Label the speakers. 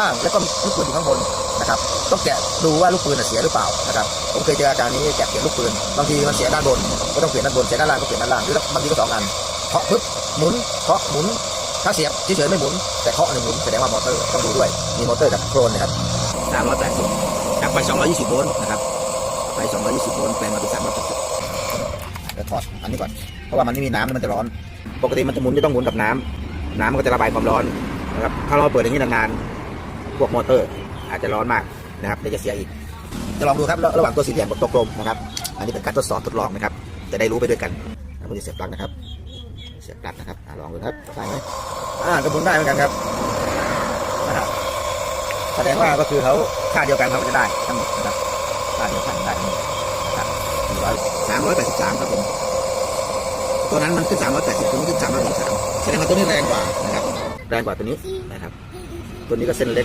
Speaker 1: ล่างแล้วก็ลูกปืนอยู่ข้างบนนะครับต้องแกะดูว่าลูกปืนน่ะเสียหรือเปล่านะครับผมเคยเจออาการนี้แกะเปลี่ยนลูกปืนบางทีมันเสียด้านบนก็ต้องเปลี่ยนด้านบนเสียด้านล่างก็เปลี่ยนด้านล่างหรือบางทีก็สองอันเคาะปึ๊บหมุนเคาะหมุนถ้าเสียบเฉยๆไม่หมุน แต่เคาะหนึ่งหมุนแสดงว่ามอเตอร์ต้องดูด้วยมีมอเตอร์กับโครนนะครับสามร้อยแปดสิบจากไฟสองร้อยยี่สิบโวลต์นะครับไฟสองร้อยยี่สิบโวลต์แปลงมาเป็นสามร้อยแปดสิบเดี๋ยวถอดอันนี้ก่อนเพราะว่ามันไม่มีน้ำมันจะร้อน ปกติมันจะหมุนจะต้องหมุนกับน้ำน้ำมันก็จะระบายความร้อนนะครับถ้าเราเปิดอย่างนี้นานๆ พวกมอเตอร์ อาจจะร้อนมากนะครับเดี๋ยวจะเสียอีก จะลองดูครับ ระหว่างตัวสีเหลี่ยมกับตัวกลมนะครับ อันนี้เป็นการทดสอบทดลองนะครับ จะได้รู้ไปด้วยกันผมจะเสียบปลั๊กนะครับ เสียบปลั๊กนะครับอลองดูครับได้ไหมอ่ากระบุนได้เหมือนกันครับนะครับแสดงว่าก็คือเขาค่าเดียวกันเขาจะได้ทั้งหมดนะครับค่าเดียวกันได้ทั้งหมดนะครับสามร้อยแปดสิบสามครับผมตัวนั้นมันขึ้นสามร้อยแปดสิบตัวนี้ขึ้นสามร้อยสามแสดงว่าตัวนี้แรงกว่านะครับ แรงกว่าตัวนี้นะครับ ตัวนี้ก็เส้นเล็ก